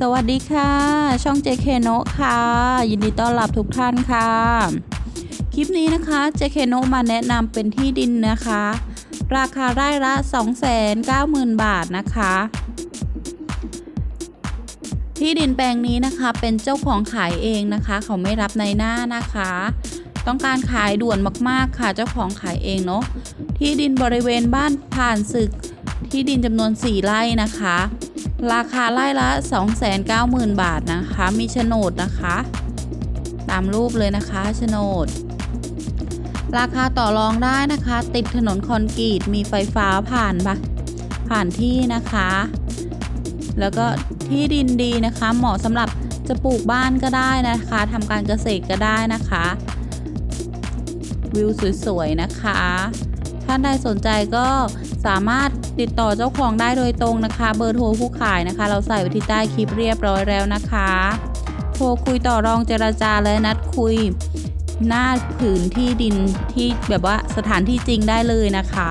สวัสดีค่ะ ช่อง JK โนค่ะ ยินดีต้อนรับทุกท่านค่ะ คลิปนี้นะคะ JK โนมาแนะนำเป็นที่ดินนะคะ ราคาไร่ละ 290,000 บาทนะคะ ที่ดินแปลงนี้นะคะเป็นเจ้าของขายเองนะคะ เขาไม่รับในหน้านะคะ ต้องการขายด่วนมากๆค่ะ เจ้าของขายเองเนาะที่ดินบริเวณบ้านผ่านศึกที่ดินจำนวน 4 ไร่นะคะ ราคาไร่ละ 290,000 บาทนะคะ มีโฉนดนะคะ ตามรูปเลยนะคะโฉนด ราคาต่อรองได้นะคะ ติดถนนคอนกรีตมีไฟฟ้าผ่านปะผ่านที่นะคะ แล้วก็ที่ดินดีนะคะ เหมาะสำหรับจะปลูกบ้านก็ได้นะคะทำการเกษตรก็ได้นะคะ วิวสวยๆนะคะ ท่านใดสนใจก็สามารถติดต่อเจ้าของได้โดยตรงนะคะ เบอร์โทรผู้ขายนะคะ เราใส่ไว้ที่ใต้คลิปเรียบร้อยแล้วนะคะ โทรคุยต่อรองเจรจาและนัดคุยหน้าผืนที่ดินที่แบบว่าสถานที่จริงได้เลยนะคะ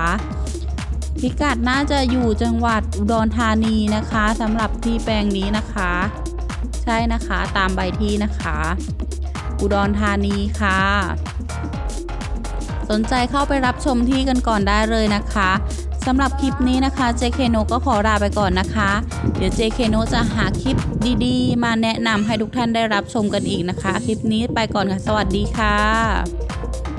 พิกัดน่าจะอยู่จังหวัดอุดรธานีนะคะสำหรับที่แปลงนี้นะคะ ใช่นะคะตามใบที่นะคะ อุดรธานีค่ะ สนใจเข้าไปรับชมที่กันก่อนได้เลยนะคะสำหรับคลิปนี้นะคะ JK n o ก็ขอลาไปก่อนนะคะ เดี๋ยว JK n o จะหาคลิปดีๆ มาแนะนำให้ทุกท่านได้รับชมกันอีกนะคะ คลิปนี้ไปก่อนค่ะ สวัสดีค่ะ